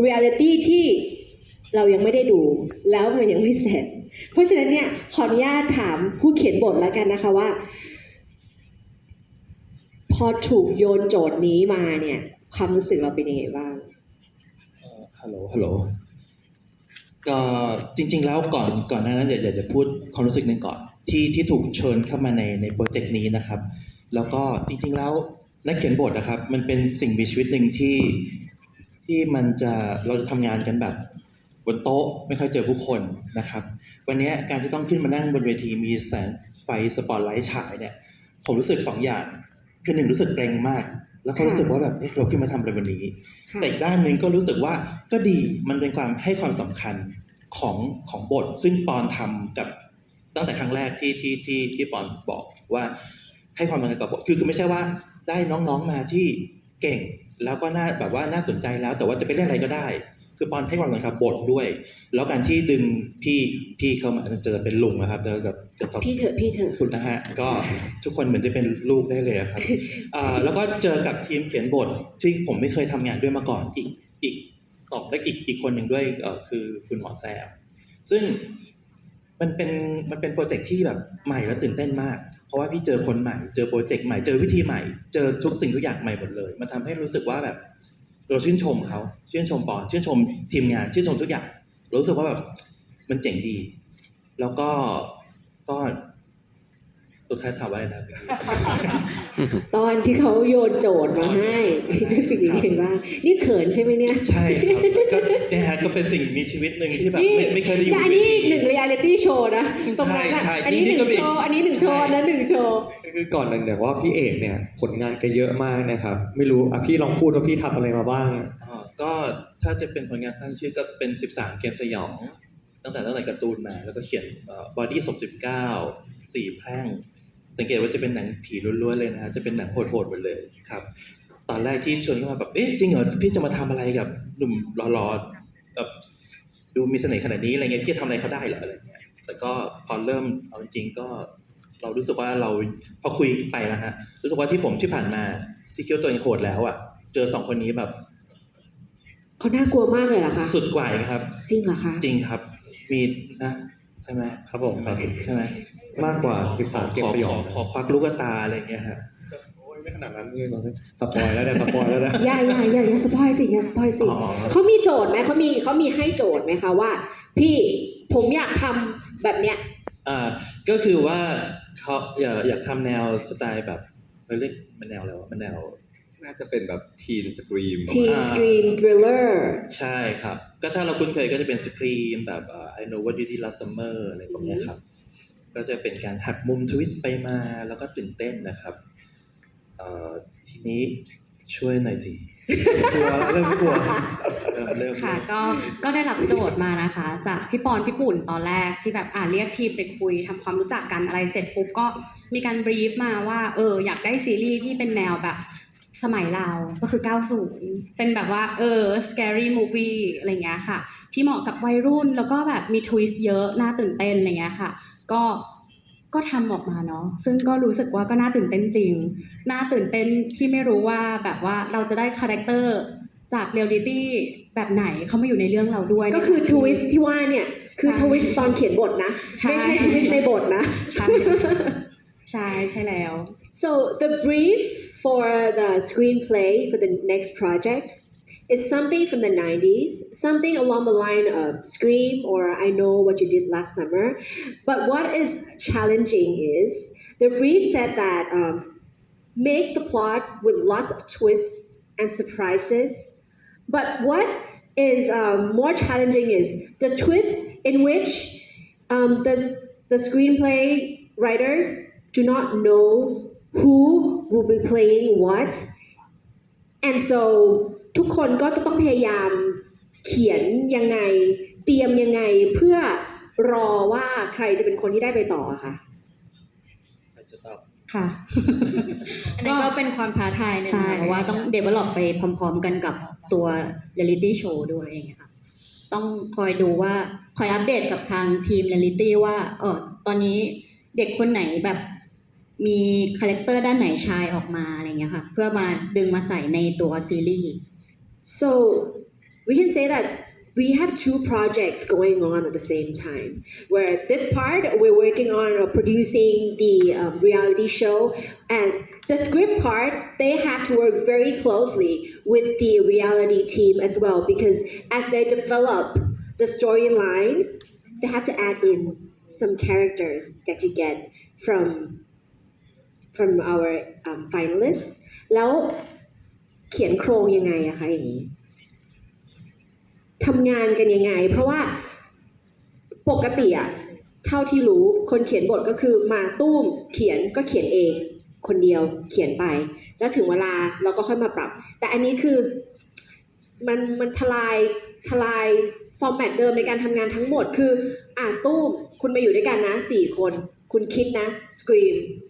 เรียลิตี้ที่เรายังไม่ได้ดูแล้วมันยังไม่เสร็จ เพราะฉะนั้นเนี่ยขออนุญาตถามผู้เขียนบทแล้วกันนะคะว่า พอถูกโยนโจทย์นี้มาเนี่ย ความรู้สึกเราเป็นยังไงบ้างเอ่อฮัลโหลฮัลโหลก็จริง ๆ แล้วก่อนก่อนหน้านั้นอยากอยากจะพูดความรู้สึกหนึ่งก่อนที่ที่ถูกเชิญเข้ามาในในโปรเจกต์นี้นะครับ แล้วก็จริงๆแล้วนักเขียนบทนะครับ มันเป็นสิ่งมีชีวิตหนึ่งที่ ที่มันจะเราจะทำงานกันแบบบนโต๊ะไม่ค่อยเจอผู้คนนะครับ วันนี้การที่ต้องขึ้นมานั่งบนเวทีมีแสงไฟสปอตไลท์ฉายเนี่ย ผมรู้สึกสองอย่าง คือหนึ่งรู้สึกเกรงมาก แล้วก็รู้สึกว่าแบบเอ๊ะเราขึ้นมาทำอะไรวันนี้ค่ะแต่อีกด้านหนึ่งก็รู้สึกว่าก็ดีมันเป็นความให้ความสำคัญของของบท ซึ่งปอนทำกับตั้งแต่ครั้งแรกที่ที่ที่ที่ปอนบอกว่าให้ความสำคัญกับบทคือคือไม่ใช่ว่าได้น้องๆมาที่ เก่งแล้วก็น่าแบบว่าน่าสนใจแล้ว แต่ว่าจะไปเล่นอะไรก็ได้ คือปอนให้ความสำคัญกับบทด้วย แล้วการที่ดึงพี่พี่เข้ามาจะเป็นลุงนะครับจะจะจะพี่เถอะพี่เถอะคุณนะฮะก็ทุกคนเหมือนจะเป็นลูกได้เลยอะครับอ่าแล้วก็เจอกับทีมเขียนบทที่ผมไม่เคยทำงานด้วยมาก่อนอีกอีกตอบและอีกอีกคนหนึ่งด้วยเอ่อคือคุณหมอแซมซึ่ง มันเป็นมันเป็นโปรเจกต์ที่แบบใหม่และตื่นเต้นมาก เพราะว่าพี่เจอคนใหม่ เจอโปรเจกต์ใหม่เจอวิธีใหม่ เจอทุกสิ่งทุกอย่างใหม่หมดเลย มันทำให้รู้สึกว่าแบบเราชื่นชมเขาชื่นชมปอนชื่นชมทีมงานชื่นชมทุกอย่างรารู้สึกว่าแบบมันเจ๋งดี แล้วก็ก็ สุดท้ายถามว่าอะไรนะตอนที่เขาโยนโจทย์มาให้รู้สึกยังไงบ้างนี่เขินใช่ไหมเนี่ย ใช่ครับก็เนี่ยฮะก็เป็นสิ่งมีชีวิตหนึ่งที่แบบไม่ไม่เคยได้อยู่แต่อันนี้หนึ่งเรียลิตี้โชว์นะตรงนั้นอะใช่ใช่อันนี้หนี่นึ่งก็มีโชว์อันนี้หนึ่งโชว์อันนั้นหนึ่งโชว์คือก่อนหนึ่งเนี่ยว่าพี่เอกเนี่ยผลงานแกเยอะมากนะครับ ไม่รู้อะพี่ลองพูดว่าพี่ทำอะไรมาบ้างอ๋อก็ถ้าจะเป็นผลงานสร้างชื่อก็เป็น 13 เกมสยองตั้งแต่ตั้งแต่การ์ตูนมาแล้วก็เขียนบอดี้ศพสิบเก้าสี่แพร่ง สังเกตว่าจะเป็นหนังผีล้วนๆเลยนะฮะจะเป็นหนังโหดๆหมดเลยครับ ตอนแรกที่ชวนเข้ามาแบบเอ๊ะจริงเหรอพี่จะมาทำอะไรกับหนุ่มหล่อๆแบบดูมีเสน่ห์ขนาดนี้อะไรเงี้ยพี่จะทำอะไรเขาได้เหรออะไรเงี้ยแต่ก็พอเริ่มเอาจริงๆก็เรารู้สึกว่าเราพอคุยไปนะฮะรู้สึกว่าที่ผมที่ผ่านมา ที่คิดว่าตัวเองโหดแล้วอะ เจอสองคนนี้แบบเขาน่ากลัวมากเลยเหรอคะสุดกว่าอีกครับ จริงเหรอคะจริงครับ มีนะ ใช่ไหมครับผมครับใช่ไหมมากกว่า13เกมขอสยขอองขอควักลูกตาอะไรอย่างเงี้ยฮะโอ้ยไม่ขนาดนั้นเลยสปอยแล้วเนี่ยสปอยแล้วนะอย่าอย่าอย่าอย่าสปอยสิอย่าสปอยสิอ๋อเขามีโจทย์ไหมเขามีเขามีให้โจทย์ไหมคะว่า พี่ผมอยากทำแบบเนี้ยอ่าก็คือว่าเขาอยากอยากทำแนวสไตล์แบบเราเรียกมันแนวอะไรวะมันแนว น่าจะเป็นแบบทีนสกรีม Teen อ่า Screen Thriller ใช่ครับ ก็ถ้าเราคุ้นเคยก็จะเป็นสครีมแบบ I know what you did last summer อะไรพวกเนี้ยครับ ก็จะเป็นการหักมุมทวิสต์ไปมาแล้วก็ตื่นเต้นนะครับเอ่อทีนี้ช่วยหน่อยสิกลัวเริ่มกลัวเริ่มเริ่มค่ะก็ก็ได้รับโจทย์มานะคะ จากพี่ปอนพี่ปุ่นตอนแรกที่แบบอ่าเรียกทีมไปคุยทำความรู้จักกันอะไรเสร็จปุ๊บก็มีการบรีฟมาว่าเอออยากได้ซีรีส์ที่เป็นแนวแบบ สมัยเราก็คือ 90 เป็นแบบว่าเออ scary movie อะไรเงี้ยค่ะ ที่เหมาะกับวัยรุ่นแล้วก็แบบมีทวิสต์เยอะน่าตื่นเต้นอะไรเงี้ยค่ะ ก็ก็ทำออกมาเนาะซึ่งก็รู้สึกว่าก็น่าตื่นเต้นจริง น่าตื่นเต้นที่ไม่รู้ว่าแบบว่าเราจะได้คาแรคเตอร์จากเรียลลิตี้แบบไหนเข้ามาอยู่ในเรื่องเราด้วย ก็คือทวิสที่ว่าเนี่ย คือทวิสตอนเขียนบทนะใช่ไม่ใช่ทวิสในบทนะ ใช่ ใช่ใช่แล้ว So the brief for the screenplay for the next project is something from the 90s, something along the line of Scream or I Know What You Did Last Summer. But what is challenging is the brief said that um, make the plot with lots of twists and surprises. But what is um, more challenging is the twist in which um, the, the screenplay writers do not know who will be playing what and so ทุกคนก็จะต้องพยายามเขียนยังไง เตรียมยังไงเพื่อรอว่าใครจะเป็นคนที่ได้ไปต่ออะค่ะจะตอบค่ะ อันนี้ก็เป็นความท้าทายหนึงใช่ค่ะเพราะว่าต้อง develop ไปพร้อมๆกันกับตัว reality show ด้วยอย่างเงี้ยค่ะ ต้องคอยดูว่า คอยอัปเดตกับทางทีม reality ว่า เออตอนนี้เด็กคนไหนแบบ มีคาแรคเตอร์ด้านไหนชายออกมาอะไรเงี้ยค่ะ เพื่อมาดึงมาใส่ในตัวซีรีส์ so we can say that we have two projects going on at the same time. Where this part we're working on uh, producing the um, reality show, and the script part they have to work very closely with the reality team as well because as they develop the storyline, they have to add in some characters that you get from from our um, finalists แล้วเขียนโครงยังไงอะคะอย่างนี้ทำงานกันยังไง เพราะว่าปกติอะเท่าที่รู้คนเขียนบทก็คือมาตุ้มเขียนก็เขียนเอง คนเดียวเขียนไป แล้วถึงเวลาเราก็ค่อยมาปรับ แต่อันนี้คือมันมันทลายทลายฟอร์แมตเดิมในการทำงานทั้งหมดคือ อ่าตุ้มคุณมาอยู่ด้วยกันนะสี่คน คุณคิดนะสกรีนอ่า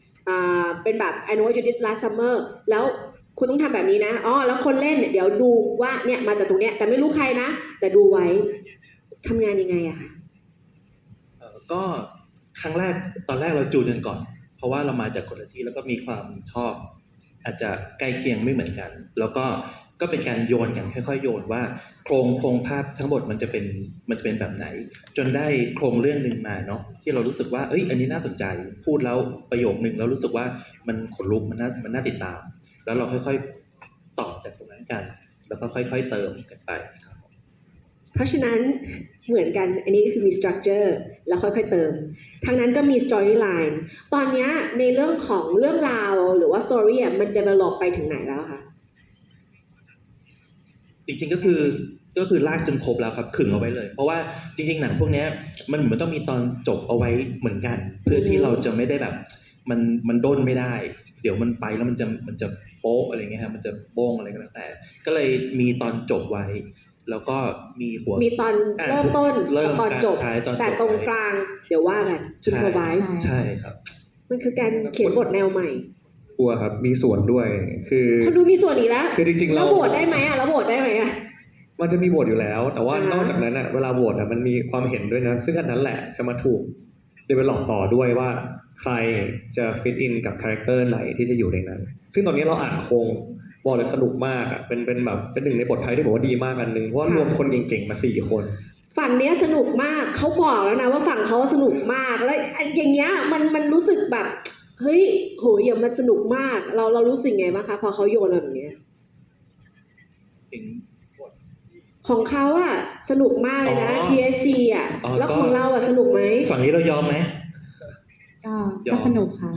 เป็นแบบ I know what you did last summer แล้วคุณต้องทำแบบนี้นะ อ๋อ แล้วคนเล่นเดี๋ยวดูว่าเนี่ยมาจากตรงเนี้ยแต่ไม่รู้ใครนะ แต่ดูไว้ทำงานยังไงอะคะก็ครั้งแรกตอนแรกเราจูนกันก่อน เพราะว่าเรามาจากคนละที่แล้วก็มีความชอบ อาจจะใกล้เคียงไม่เหมือนกัน แล้วก็ ก็เป็นการโยนกันค่อยๆโยนว่า โครงโครงภาพทั้งหมดมันจะเป็นมันจะเป็นแบบไหน จนได้โครงเรื่องหนึ่งมาเนาะที่เรารู้สึกว่าเอ้ยอันนี้น่าสนใจ พูดแล้วประโยคหนึ่งแล้วรู้สึกว่ามันขนลุกมันน่ามันน่าติดตาม แล้วเราค่อยๆตอบจากตรงนั้นกัน แล้วก็ค่อย ๆ เติมกันไปครับเพราะฉะนั้นเหมือนกันอันนี้ก็คือมี structure แล้วค่อยๆเติมทางนั้นก็มี storyline ตอนนี้ในเรื่องของเรื่องราวหรือว่า story อะมัน develop ไปถึงไหนแล้วคะ จริงๆก็คือก็คือลากจนครบแล้วครับขึงเอาไว้เลย เพราะว่าจริง ๆ หนังพวกเนี้ยมันมันต้องมีตอนจบเอาไว้เหมือนกัน เพื่อที่เราจะไม่ได้แบบ มันมันด้นไม่ได้ เดี๋ยวมันไปแล้วมันจะมันจะโป๊ะอะไรเงี้ยครับมันจะโป้งอะไรก็แล้วแต่ ก็เลยมีตอนจบไว้ แล้วก็มีหัวมีตอนอะเริ่มต้นเริ่มกับตอนจบท้ายตอนจบแต่ตรงไว้กลาง เดี๋ยวว่ากันใช่ improvise ใช่ครับ มันคือการเขียนบทแนวใหม่ กลัวครับมีส่วนด้วย คือคนดูมีส่วนอีกแล้วคือจริงๆแล้เราวโหวตได้ไหมอะแล้วโหวตได้ไหมอะมันจะมีโหวตอยู่แล้ว แต่ว่าอ่านอกจากนั้นอะเวลาโหวตอะมันมีความเห็นด้วยนะ ซึ่งอันนั้นแหละจะมาถูก develop ต่อด้วยว่าใครจะ fit in กับคาแรคเตอร์ไหนที่จะอยู่ในนั้น ซึ่งตอนนี้เราอ่านโครงบอกเลยสนุกมากอะเป็นเป็นแบบเป็นหนึ่งในบทไทยที่บอกว่าดีมากอันหนึ่งเพราะว่ารวมคนเก่งๆมาสี่คนฝั่งเนี้ยสนุกมากเขาบอกแล้วนะว่าฝั่งเขาสนุกมากแล้วอย่างเงี้ยมันมันรู้สึกแบบ เฮ้ยโหอย่ามาสนุกมาก เราเรารู้สึกไงบ้างคะพอเขาโยนมาแบบเนี้ยถึงของเขาอะสนุกมากเลยนะ อ๋อ TSC อะอ๋อแล้วก็ ของเราอะสนุกไหมฝั่งนี้เรายอมไหม ก็ยอม ก็สนุกค่ะ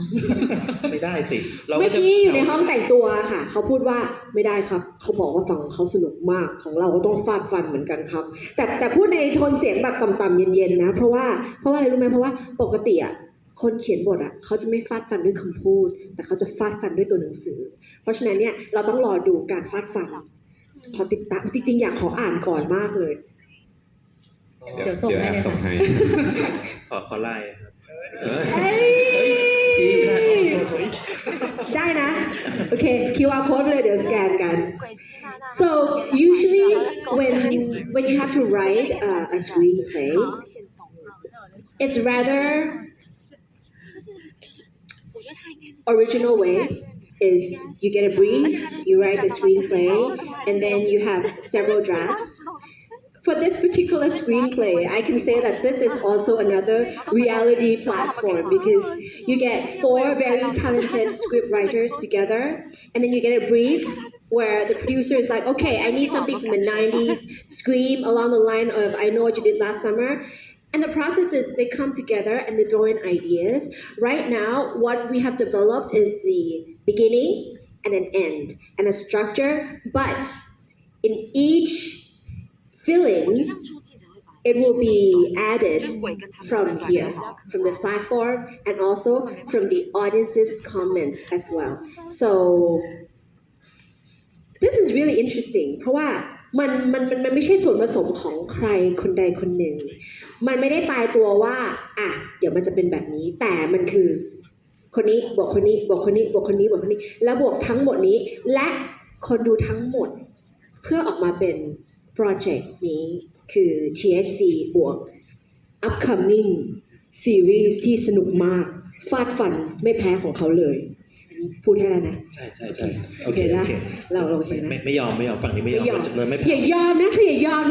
ไม่ได้สิ เราเมื่อจะกี้อยู่ในห้องแต่งตัวค่ะ เขาพูดว่าไม่ได้ครับ เขาบอกว่าฝั่งเขาสนุกมากของเราก็ต้องฟาดฟันเหมือนกันครับ แต่แต่พูดในโทนเสียงแบบต่ำๆเย็นๆนะ เพราะว่าเพราะว่าอะไรรู้ไหมเพราะว่าปกติอะ คนเขียนบทอะเขาจะไม่ฟาดฟันด้วยคำพูด แต่เขาจะฟาดฟันด้วยตัวหนังสือ เพราะฉะนั้นเนี่ยเราต้องรอดูการฟาดฟันขอติดตามจริงๆ อยากขออ่านก่อนมากเลย เดี๋ยวส่งให้เลยค่ะขอขอไล่ครับเอ้ยเอ้ยพี่ได้โทษโทษได้นะ โอเค QR code เลยเดี๋ยวสแกนกัน so usually when when you have to write uh, a screenplay it's rather original way is you get a brief you write the screenplay and then you have several drafts for this particular screenplay, I can say that this is also another reality platform because you get four very talented script writers together, and then you get a brief where the producer is like, okay, I need something from the 90s, scream along the line of I know what you did last summer. And the process is they come together and they throw in ideas. Right now, what we have developed is the beginning and an end and a structure, but in each filling, it will be added from here, from this platform, and also from the audience's comments as well. So this is really interesting เพราะว่า มันมันมันมันไม่ใช่ส่วนผสมของใครคนใดคนหนึ่ง มันไม่ได้ตายตัวว่าอะเดี๋ยวมันจะเป็นแบบนี้ แต่มันคือ คนนี้บวกคนนี้บวกคนนี้บวกคนนี้บวกคนนี้ แล้วบวกทั้งหมดนี้ และคนดูทั้งหมด เพื่อออกมาเป็นโปรเจกต์นี้คือ THC บวก upcoming series ที่สนุกมาก ฟาดฟันไม่แพ้ของเขาเลย พูดให้แล้วนะ ใช่ใช่ใช่โอเคโอเคนะโอเคเราเราโอเคนะ ไม่ไม่ยอมไม่ยอมฝั่งนี้ไม่ยอมไม่ยอมเลยไม่ อย่ายอมนะเธออย่ายอม